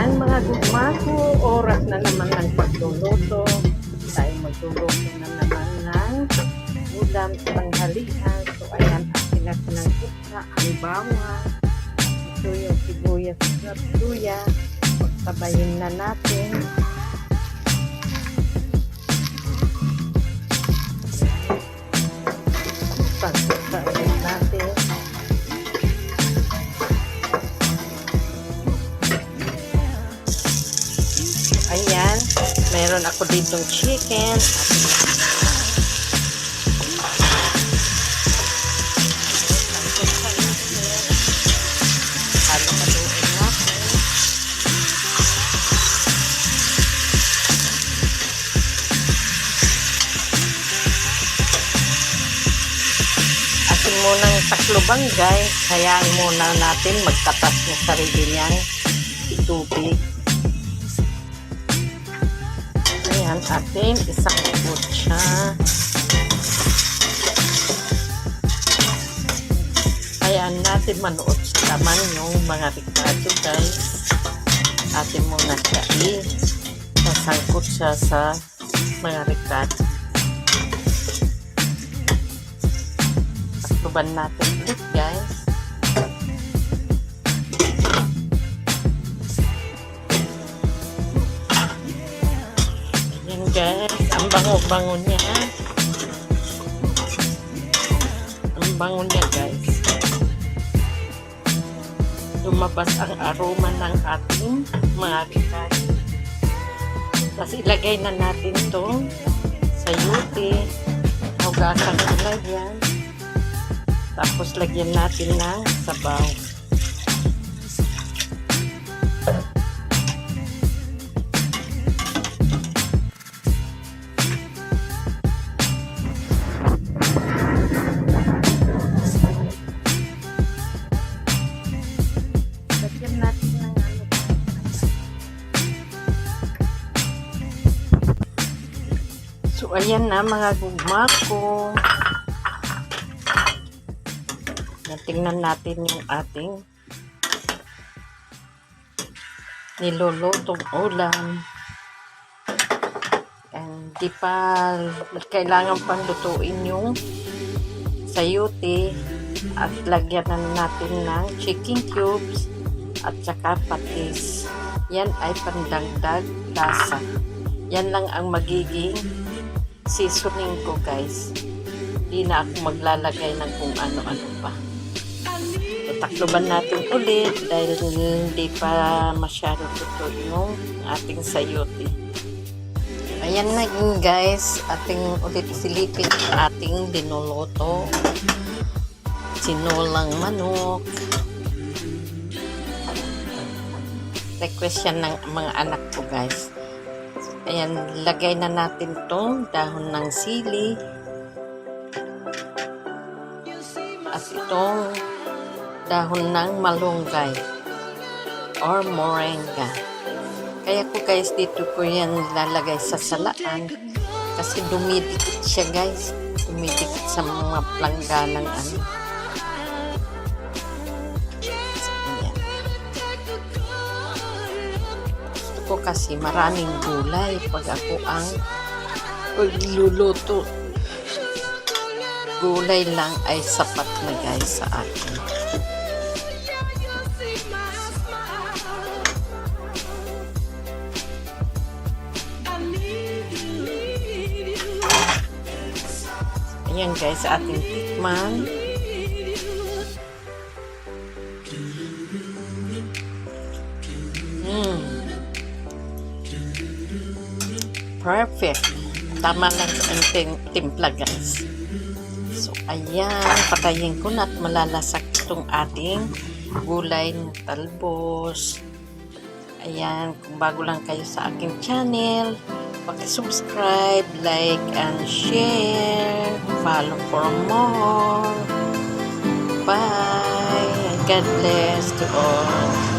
Ayan, mga gugmaso, oras na naman ng pagluluto. Tayo magluluto na naman ng ulam sa tanghalian. So, ayan, akin na ng gutsa, ang bawang. Ito yung sibuyas at luya. Pagsabayin na natin. Meron ako ditong chicken. Atin munang takloban guys. Hayaan muna natin magkatas ng sarili niyang tubig. Ayan, atin isang kutsa. Ayan natin manood sa yung mga ricado guys. Atin muna siya i sasangkot siya sa mga ricado. Takluban natin ulit guys. Guys, ang bango-bango niya. Ang bango niya guys. Lumabas ang aroma ng ating mga ricad. Tapos ilagay na natin to sa yuti. Hugasan nila yan. Tapos lagyan natin ng sabaw. So, ayan na mga gugma ko. Natingnan natin yung ating nilulutong ulam. And di pa kailangan pang lutuin yung sayuti at lagyan na natin ng chicken cubes at saka patis. Yan ay pandagdag lasa. Yan lang ang magiging seasoning ko guys. Hindi na ako maglalagay ng kung ano-ano pa. So, natin ulit dahil hindi pa masyado tuto yung ating sayote. Ayan na yun guys. Ating ulit silipin ating dinuluto. Sinulang manok. Request yan ng mga anak ko guys. Ayan, lagay na natin tong dahon ng sili. At itong dahon ng malunggay or moringa. Kaya ko guys, dito ko yan lalagay sa salaan kasi dumidikit siya guys. Dumidikit sa mga plangganang ano. Ko kasi maraming gulay pag ako ang pagluluto. Gulay lang ay sapat na guys sa akin. Ayan guys, ating tikman. Perfect. Tama lang ang tim- timpla guys. So, ayan. Patayin ko na at malalasak itong ating gulay na talbos. Ayan. Kung bago lang kayo sa aking channel, subscribe, like, and share. Follow for more. Bye. God bless to all.